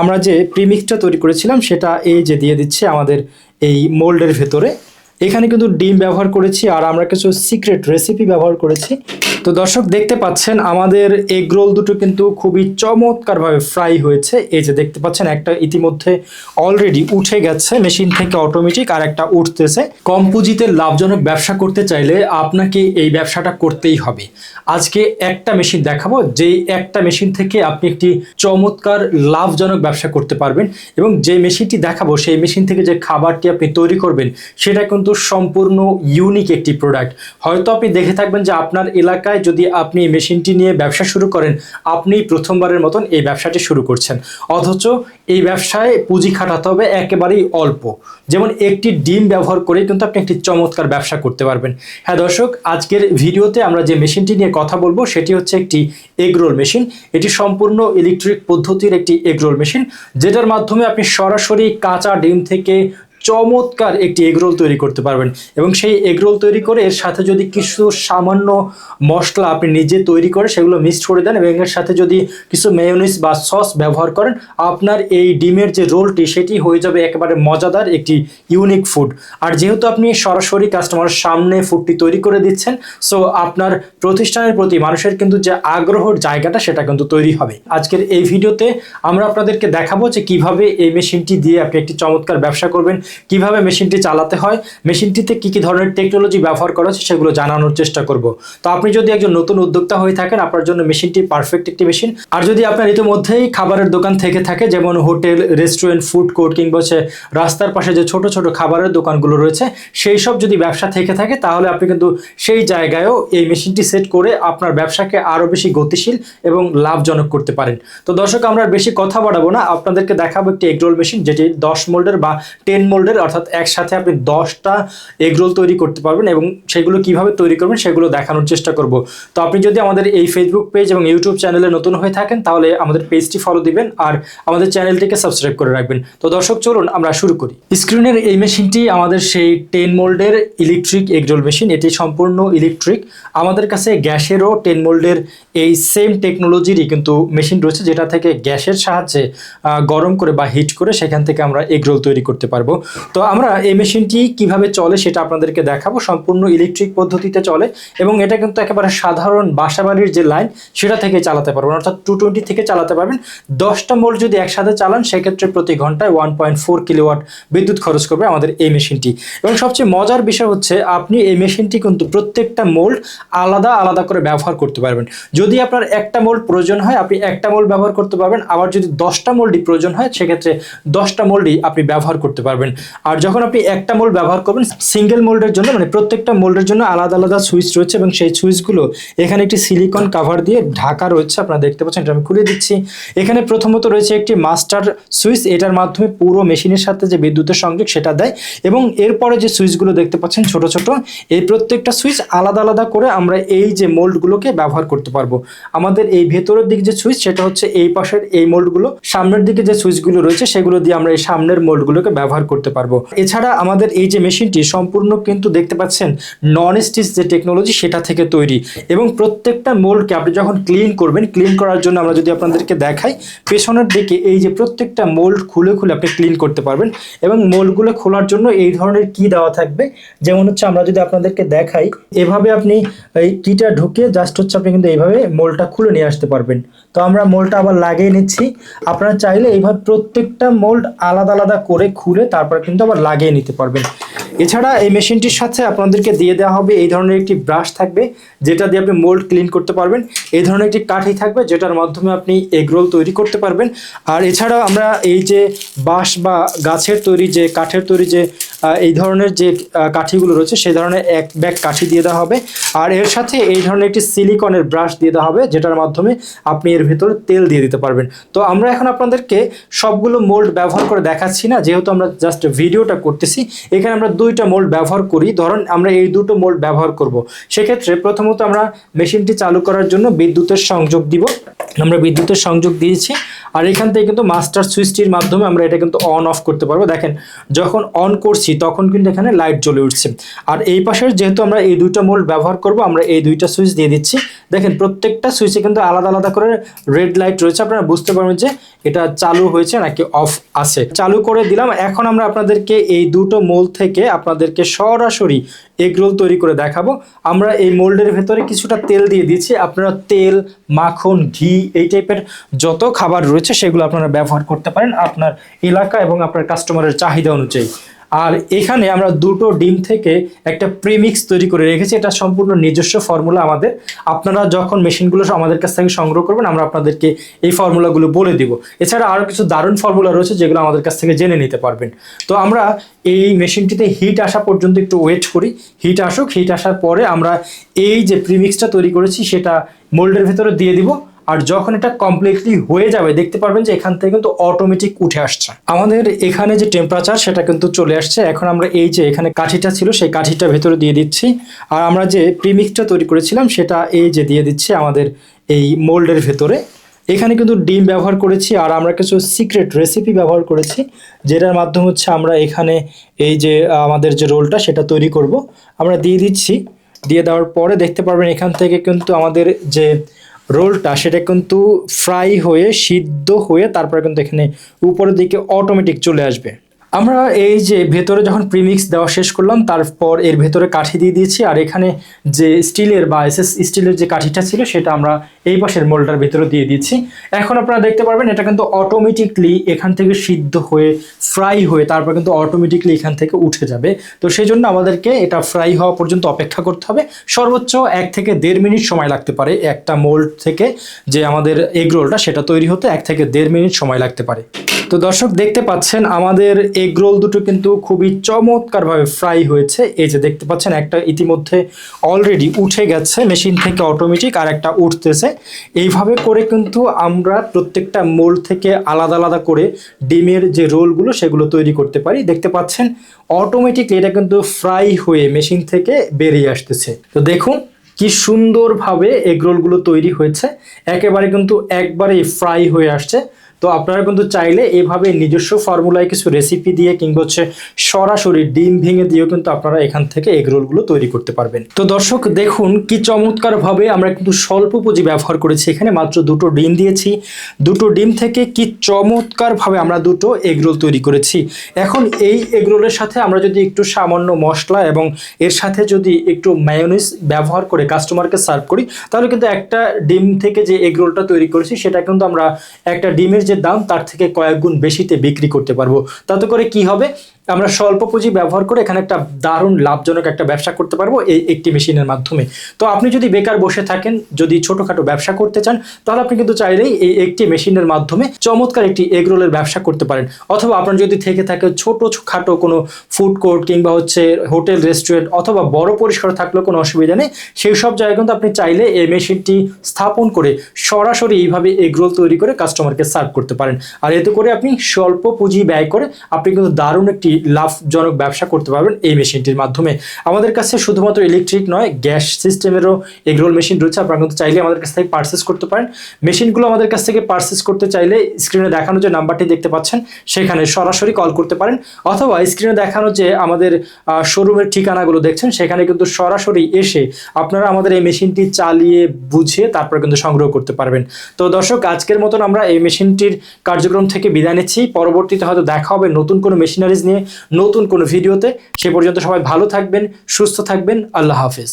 আমরা যে প্রিমিক্সটা তৈরি করেছিলাম সেটা এই যে দিয়ে দিচ্ছে আমাদের এই মোল্ডের ভেতরে। এখানে কিন্তু ডিম ব্যবহার করেছি আর আমরা কিছু সিক্রেট রেসিপি ব্যবহার করেছি। তো দর্শক, দেখতে পাচ্ছেন, আমাদের এগ রোল দুটো কিন্তু খুবই চমৎকারভাবে ফ্রাই হয়েছে। এই যে দেখতে পাচ্ছেন, একটা ইতিমধ্যে অলরেডি উঠে গেছে মেশিন থেকে অটোমেটিক আর একটা উঠতেছে। কম পুঁজিতে লাভজনক ব্যবসা করতে চাইলে আপনাকে এই ব্যবসাটা করতেই হবে। আজকে একটা মেশিন দেখাবো, যেই একটা মেশিন থেকে আপনি একটি চমৎকার লাভজনক ব্যবসা করতে পারবেন এবং যে মেশিনটি দেখাবো, সেই মেশিন থেকে যে খাবারটি আপনি তৈরি করবেন, সেটা কিন্তু সম্পূর্ণ ইউনিক একটি প্রোডাক্ট হয়তো আপনি দেখে থাকবেন যে আপনার এলাকায় যদি আপনি এই মেশিনটি নিয়ে ব্যবসা শুরু করেন আপনি প্রথমবারের মতন এই ব্যবসাটি শুরু করছেন। অথচ এই ব্যবসায় পুঁজি খাটাতে হবে একেবারেই অল্প। যেমন একটি ডিম ব্যবহার করে কিন্তু আপনি একটি চমৎকার ব্যবসা করতে পারবেন। হ্যাঁ দর্শক, আজকের ভিডিওতে আমরা যে মেশিনটি নিয়ে কথা বলব, সেটি হচ্ছে একটি এগরোল মেশিন এটি সম্পূর্ণ ইলেকট্রিক পদ্ধতির একটি এগরোল মেশিন যেটার মাধ্যমে আপনি সরাসরি কাঁচা ডিম থেকে চমৎকার একটি এগরোল তৈরি করতে পারবেন। এবং সেই এগরোল তৈরি করে এর সাথে যদি কিছু সামান্য মশলা আপনি নিজে তৈরি করে সেগুলো মিক্সড করে দেন এবং এর সাথে যদি কিছু মেয়োনিজ বা সস ব্যবহার করেন, আপনার এই ডিমের যে রোলটি সেটি হয়ে যাবে একেবারে মজাদার একটি ইউনিক ফুড আর যেহেতু আপনি সরাসরি কাস্টমারের সামনে ফুডটি তৈরি করে দিচ্ছেন সো আপনার প্রতিষ্ঠানের প্রতি মানুষের কিন্তু যে আগ্রহর জায়গাটা সেটা কিন্তু তৈরি হবে। আজকের এই ভিডিওতে আমরা আপনাদেরকে দেখাবো যে কীভাবে এই মেশিনটি দিয়ে আপনি একটি চমৎকার ব্যবসা করবেন কীভাবে মেশিনটি চালাতে হয়, মেশিনটিতে কি কি ধরনের টেকনোলজি ব্যবহার করা হচ্ছে সেগুলো জানানোর চেষ্টা করব। তো আপনি যদি একজন নতুন উদ্যোক্তা হয়ে থাকেন, আপনার জন্য মেশিনটি পারফেক্ট একটি মেশিন। আর যদি আপনার ইতিমধ্যেই খাবারের দোকান থেকে থাকে, যেমন হোটেল রেস্টুরেন্ট ফুড কোর্ট কিংবা হচ্ছে রাস্তার পাশে যে ছোট ছোট খাবারের দোকানগুলো রয়েছে, সেই সব যদি ব্যবসা থেকে থাকে, তাহলে আপনি কিন্তু সেই জায়গায়ও এই মেশিনটি সেট করে আপনার ব্যবসাকে আরও বেশি গতিশীল এবং লাভজনক করতে পারেন। তো দর্শক, আমরা বেশি কথা বাড়াবো না। আপনাদেরকে দেখাবো একটি এগরোল মেশিন, যেটি দশ মোল্ডের বা টেন মোল্ডের অর্থাৎ একসাথে আপনি দশটা এগরোল তৈরি করতে পারবেন এবং সেগুলো কীভাবে তৈরি করবেন সেগুলো দেখানোর চেষ্টা করব। তো আপনি যদি আমাদের এই ফেসবুক পেজ এবং ইউটিউব চ্যানেলে নতুন হয়ে থাকেন, তাহলে আমাদের পেজটি ফলো দিবেন আর আমাদের চ্যানেলটিকে সাবস্ক্রাইব করে রাখবেন। তো দর্শক, চলুন আমরা শুরু করি। স্ক্রিনের এই মেশিনটি আমাদের সেই টেন মোল্ডের ইলেকট্রিক এগরোল মেশিন এটি সম্পূর্ণ ইলেকট্রিক আমাদের কাছে গ্যাসেরও টেন মোল্ডের এই সেম টেকনোলজিরই কিন্তু মেশিন রয়েছে, যেটা থেকে গ্যাসের সাহায্যে গরম করে বা হিট করে সেখান থেকে আমরা এগরোল তৈরি করতে পারব। তো আমরা এই মেশিনটি কীভাবে চলে সেটা আপনাদেরকে দেখাবো। সম্পূর্ণ ইলেকট্রিক পদ্ধতিতে চলে এবং এটা কিন্তু একেবারে সাধারণ বাসাবাড়ির যে লাইন, সেটা থেকে চালাতে পারবেন। অর্থাৎ টু টোয়েন্টি থেকে চালাতে পারবেন। দশটা মোল্ড যদি একসাথে চালান, সেক্ষেত্রে প্রতি ঘন্টায় ওয়ান পয়েন্ট ফোর কিলোওয়াট বিদ্যুৎ খরচ করবে আমাদের এই মেশিনটি। এবং সবচেয়ে মজার বিষয় হচ্ছে, আপনি এই মেশিনটি কিন্তু প্রত্যেকটা মোল্ড আলাদা আলাদা করে ব্যবহার করতে পারবেন। যদি আপনার একটা মোল্ড প্রয়োজন হয়, আপনি একটা মোল্ড ব্যবহার করতে পারবেন। আবার যদি দশটা মোল্ডই প্রয়োজন হয়, সেক্ষেত্রে দশটা মোল্ডই আপনি ব্যবহার করতে পারবেন। আর যখন আপনি একটা মোল্ড ব্যবহার করবেন সিঙ্গেল মোল্ডের জন্য মানে প্রত্যেকটা মোল্ডের জন্য আলাদা আলাদা সুইচ রয়েছে এবং সেই সুইচগুলো এখানে একটি সিলিকন কাভার দিয়ে ঢাকা রয়েছে, আপনারা দেখতে পাচ্ছেন, এটা আমি খুলে দিচ্ছি। এখানে প্রথমত রয়েছে একটি মাস্টার সুইচ, এটার মাধ্যমে পুরো মেশিনের সাথে যে বিদ্যুতের সংযোগ সেটা দেয় এবং এরপরে যে সুইচগুলো দেখতে পাচ্ছেন, ছোট ছোট, এই প্রত্যেকটা সুইচ আলাদা আলাদা করে আমরা এই যে মোল্ডগুলোকে ব্যবহার করতে পারব। আমাদের এই ভেতরের দিকে যে সুইচ, সেটা হচ্ছে এই পাশের এই মোল্ডগুলো সামনের দিকে যে সুইচগুলো রয়েছে, সেগুলো দিয়ে আমরা এই সামনের মোল্ডগুলোকে ব্যবহার করতে পারব। এছাড়া আমাদের এই যে মেশিনটি সম্পূর্ণ কিন্তু দেখতে পাচ্ছেন নন স্টিচ যে টেকনোলজি সেটা থেকে তৈরি। এবং প্রত্যেকটা মোল্ডকে আপনি যখন ক্লিন করবেন ক্লিন করার জন্য আমরা যদি আপনাদেরকে দেখাই, পেছনের দিকে এই যে প্রত্যেকটা মোল্ড খুলে খুলে আপনি ক্লিন করতে পারবেন এবং মোল্ডগুলো খোলার জন্য এই ধরনের কি দেওয়া থাকবে। যেমন হচ্ছে আমরা যদি আপনাদেরকে দেখাই, এভাবে আপনি এই কিটা ঢুকে জাস্ট হচ্ছে আপনি কিন্তু এইভাবে মোলটা খুলে নিয়ে আসতে পারবেন। তো আমরা মোলটা আবার লাগিয়ে নিচ্ছি। আপনারা চাইলে এইভাবে প্রত্যেকটা মোল্ড আলাদা আলাদা করে খুলে তারপর কিন্তু আবার লাগিয়ে নিতে পারবেন। এছাড়া এই মেশিনটির সাথে আপনাদেরকে দিয়ে দেওয়া হবে এই ধরনের একটি ব্রাশ থাকবে, যেটা দিয়ে আপনি মোল্ড ক্লিন করতে পারবেন। এই ধরনের একটি কাঠি থাকবে, যেটার মাধ্যমে আপনি এগরোল তৈরি করতে পারবেন। আর এছাড়াও আমরা এই যে বাঁশ বা গাছের তৈরি যে, কাঠের তৈরি যে এই ধরনের যে কাঠিগুলো রয়েছে, সেই ধরনের এক ব্যাগ কাঠি দিয়ে দেওয়া হবে। আর এর সাথে এই ধরনের একটি সিলিকনের ব্রাশ দিয়ে দেওয়া হবে, যেটার মাধ্যমে আপনি এর ভেতরে তেল দিয়ে দিতে পারবেন। তো আমরা এখন আপনাদেরকে সবগুলো মোল্ড ব্যবহার করে দেখাচ্ছি না, যেহেতু আমরা জাস্ট ভিডিওটা করতেছি, এখানে আমরা দুইটা মোল্ড ব্যবহার করি, ধরুন আমরা এই দুটো মোল্ড ব্যবহার করব। সেক্ষেত্রে প্রথমত আমরা মেশিনটি চালু করার জন্য বিদ্যুতের সংযোগ দিব। আমরা বিদ্যুতের সংযোগ দিয়েছি, আর এখান থেকে কিন্তু মাস্টার সুইচটির মাধ্যমে আমরা এটা কিন্তু অন অফ করতে পারব। দেখেন, যখন অন করছি, তখন কিন্তু এখানে লাইট জ্বলে উঠছে। আর এই পাশের যেহেতু আমরা এই দুইটা মোল্ড ব্যবহার করব, আমরা এই দুইটা সুইচ দিয়ে দিচ্ছি। দেখেন, প্রত্যেকটা সুইচে কিন্তু আলাদা আলাদা করে রেড লাইট রয়েছে। আপনারা বুঝতে পারবেন যে এটা চালু হয়েছে নাকি অফ আছে। চালু করে দিলাম। এখন আমরা আপনাদেরকে এই দুটো মোল থেকে আপনাদেরকে সরাসরি এগ রোল তৈরি করে দেখাবো। আমরা এই মোল্ডের ভেতরে কিছুটা তেল দিয়ে দিচ্ছি। আপনারা তেল, মাখন, ঘি এই টাইপের যত খাবার রয়েছে সেগুলো আপনারা ব্যবহার করতে পারেন আপনার এলাকা এবং আপনার কাস্টমারের চাহিদা অনুযায়ী। আর এখানে আমরা দুটো ডিম থেকে একটা প্রিমিক্স তৈরি করে রেখেছি। এটা সম্পূর্ণ নিজস্ব ফর্মুলা আমাদের। আপনারা যখন মেশিনগুলো আমাদের কাছ থেকে সংগ্রহ করবেন, আমরা আপনাদেরকে এই ফর্মুলাগুলো বলে দিব। এছাড়া আরও কিছু দারুণ ফর্মুলা রয়েছে, যেগুলো আমাদের কাছ থেকে জেনে নিতে পারবেন। তো আমরা এই মেশিনটিতে হিট আসা পর্যন্ত একটু ওয়েট করি। হিট আসুক হিট আসার পরে আমরা এই যে প্রিমিক্সটা তৈরি করেছি, সেটা মোল্ডের ভেতরে দিয়ে দিব। আর যখন এটা কমপ্লিটলি হয়ে যাবে, দেখতে পারবেন যে এখান থেকে কিন্তু অটোমেটিক উঠে আসছে। আমাদের এখানে যে টেম্পারেচার সেটা কিন্তু চলে আসছে। এখন আমরা এই যে এখানে কাঠিটা ছিল, সেই কাঠিটা ভেতরে দিয়ে দিচ্ছি। আর আমরা যে প্রিমিক্সটা তৈরি করেছিলাম, সেটা এই যে দিয়ে দিচ্ছি আমাদের এই মোল্ডের ভেতরে। এখানে কিন্তু ডিম ব্যবহার করেছি, আর আমরা কিছু সিক্রেট রেসিপি ব্যবহার করেছি, যেটার মাধ্যমে হচ্ছে আমরা এখানে এই যে আমাদের যে রোলটা সেটা তৈরি করব। আমরা দিয়ে দিচ্ছি। দিয়ে দেওয়ার পরে দেখতে পারবেন এখান থেকে কিন্তু আমাদের যে রোলটা সেটা কিন্তু ফ্রাই হয়ে, সিদ্ধ হয়ে তারপরে কিন্তু এখানে উপরের দিকে অটোমেটিক চলে আসবে। আমরা এই যে ভেতরে যখন প্রিমিক্স দেওয়া শেষ করলাম, তারপর এর ভেতরে কাঠি দিয়ে দিয়েছি, আর এখানে যে স্টিলের বা এসএস স্টিলের যে কাঠিটা ছিল, সেটা আমরা এই পাশের মোল্ডটার ভেতরে দিয়ে দিচ্ছি এখন আপনারা দেখতে পারবেন, এটা কিন্তু অটোমেটিকলি এখান থেকে সিদ্ধ হয়ে ফ্রাই হয়ে, তারপর কিন্তু অটোমেটিকলি এখান থেকে উঠে যাবে। তো সেই জন্য আমাদেরকে এটা ফ্রাই হওয়া পর্যন্ত অপেক্ষা করতে হবে। সর্বোচ্চ এক থেকে দেড় মিনিট সময় লাগতে পারে একটা মোল্ড থেকে যে আমাদের এগ রোলটা, সেটা তৈরি হতে এক থেকে দেড় মিনিট সময় লাগতে পারে। তো দর্শক, দেখতে পাচ্ছেন আমাদের এগ রোল দুটো কিন্তু খুবই চমৎকারভাবে ফ্রাই হয়েছে। এই যে দেখতে পাচ্ছেন, একটা ইতিমধ্যে অলরেডি উঠে গেছে মেশিন থেকে অটোমেটিক আর একটা উঠতেছে। এইভাবে করে কিন্তু আমরা প্রত্যেকটা মোল থেকে আলাদা আলাদা করে ডিমের যে রোলগুলো সেগুলো তৈরি করতে পারি। দেখতে পাচ্ছেন অটোমেটিকলি এটা কিন্তু ফ্রাই হয়ে মেশিন থেকে বেরিয়ে আসতেছে। তো দেখুন, কি সুন্দরভাবে এগ রোলগুলো তৈরি হয়েছে। একেবারে কিন্তু একবারেই ফ্রাই হয়ে আসছে। তো আপনারা কিন্তু চাইলে এভাবে নিজস্ব ফর্মুলায় কিছু রেসিপি দিয়ে কিংবা হচ্ছে সরাসরি ডিম ভেঙে দিয়েও কিন্তু আপনারা এখান থেকে এগ রোলগুলো তৈরি করতে পারবেন। তো দর্শক, দেখুন কি চমৎকারভাবে আমরা কিন্তু স্বল্প পুঁজি ব্যবহার করেছি। এখানে মাত্র দুটো ডিম দিয়েছি। দুটো ডিম থেকে কি চমৎকারভাবে আমরা দুটো এগ রোল তৈরি করেছি। এখন এই এগ রোলের সাথে আমরা যদি একটু সামান্য মশলা এবং এর সাথে যদি একটু মায়োনিজ ব্যবহার করে কাস্টমারকে সার্ভ করি, তাহলে কিন্তু একটা ডিম থেকে যে এগ রোলটা তৈরি করেছি, সেটা কিন্তু আমরা একটা ডিমের দাম তার থেকে কয়েক গুণ বেশিতে বিক্রি করতে পারব। তাতে করে কি হবে? আমরা স্বল্প পুঁজি ব্যবহার করে এখানে একটা দারুণ লাভজনক একটা ব্যবসা করতে পারব এই একটি মেশিনের মাধ্যমে। তো আপনি যদি বেকার বসে থাকেন, যদি ছোটোখাটো ব্যবসা করতে চান, তাহলে আপনি কিন্তু চাইলেই এই একটি মেশিনের মাধ্যমে চমৎকার একটি এগ রোলের ব্যবসা করতে পারেন। অথবা আপনার যদি থেকে থাকে ছোট খাটো কোনো ফুড কোর্ট কিংবা হচ্ছে হোটেল, রেস্টুরেন্ট অথবা বড় পরিষ্কার থাকলেও কোনো অসুবিধা নেই। সেই সব জায়গায় কিন্তু আপনি চাইলে এই মেশিনটি স্থাপন করে সরাসরি এইভাবে এগ রোল তৈরি করে কাস্টমারকে সার্ভ করতে পারেন। আর এতে করে আপনি স্বল্প পুঁজি ব্যয় করে আপনি কিন্তু দারুণ একটি লাভজনক ব্যবসা করতে পারবেন এই মেশিনটির মাধ্যমে। আমাদের কাছে শুধুমাত্র ইলেকট্রিক নয় গ্যাস সিস্টেমেরও এগরোল মেশিন রয়েছে। আপনারা কিন্তু চাইলে আমাদের কাছ থেকে পারচেস করতে পারেন। মেশিনগুলো আমাদের কাছ থেকে পারচেস করতে চাইলে স্ক্রিনে দেখানো যে নাম্বারটি দেখতে পাচ্ছেন, সেখানে সরাসরি কল করতে পারেন। অথবা স্ক্রিনে দেখানো যে আমাদের শোরুমের ঠিকানাগুলো দেখছেন, সেখানে কিন্তু সরাসরি এসে আপনারা আমাদের এই মেশিনটি চালিয়ে, বুঝিয়ে তারপর কিন্তু সংগ্রহ করতে পারবেন। তো দর্শক, আজকের মতন আমরা এই মেশিনটির কার্যক্রম থেকে বিদায় নিচ্ছি। পরবর্তীতে হয়তো দেখা হবে নতুন কোনো মেশিনারিজ নিয়ে। নতুন কোনো ভিডিওতে সে পর্যন্ত সবাই ভালো থাকবেন সুস্থ থাকবেন আল্লাহ হাফেজ।